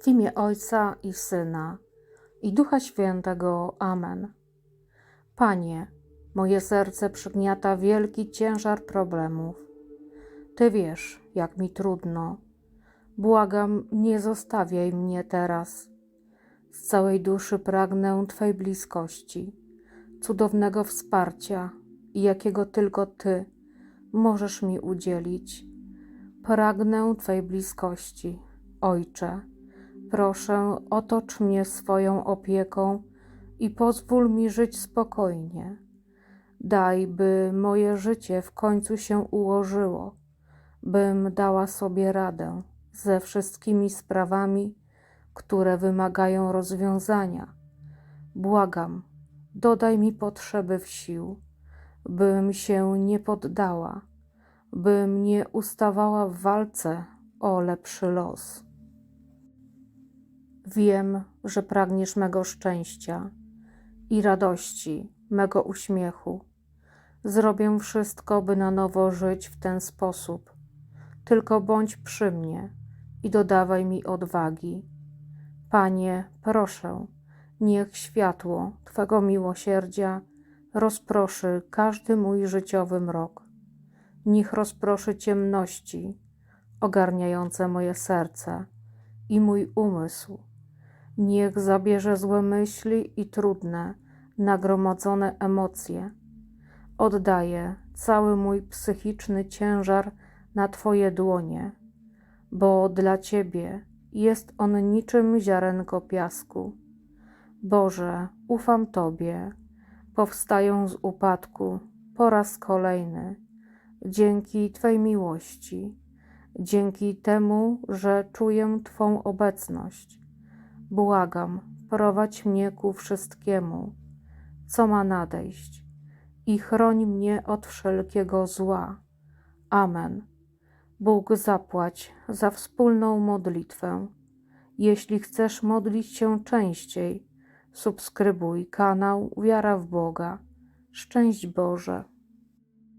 W imię Ojca i Syna i Ducha Świętego. Amen. Panie, moje serce przygniata wielki ciężar problemów. Ty wiesz, jak mi trudno. Błagam, nie zostawiaj mnie teraz. Z całej duszy pragnę Twej bliskości, cudownego wsparcia, jakiego tylko Ty możesz mi udzielić. Pragnę Twej bliskości, Ojcze. Proszę, otocz mnie swoją opieką i pozwól mi żyć spokojnie. Daj, by moje życie w końcu się ułożyło, bym dała sobie radę ze wszystkimi sprawami, które wymagają rozwiązania. Błagam, dodaj mi potrzeby w sił, bym się nie poddała, bym nie ustawała w walce o lepszy los. Wiem, że pragniesz mego szczęścia i radości, mego uśmiechu. Zrobię wszystko, by na nowo żyć w ten sposób. Tylko bądź przy mnie i dodawaj mi odwagi. Panie, proszę, niech światło Twego miłosierdzia rozproszy każdy mój życiowy mrok. Niech rozproszy ciemności ogarniające moje serce i mój umysł. Niech zabierze złe myśli i trudne, nagromadzone emocje. Oddaję cały mój psychiczny ciężar na Twoje dłonie, bo dla Ciebie jest on niczym ziarenko piasku. Boże, ufam Tobie, powstaję z upadku po raz kolejny, dzięki Twej miłości, dzięki temu, że czuję Twą obecność. Błagam, prowadź mnie ku wszystkiemu, co ma nadejść i chroń mnie od wszelkiego zła. Amen. Bóg zapłać za wspólną modlitwę. Jeśli chcesz modlić się częściej, subskrybuj kanał Wiara w Boga. Szczęść Boże.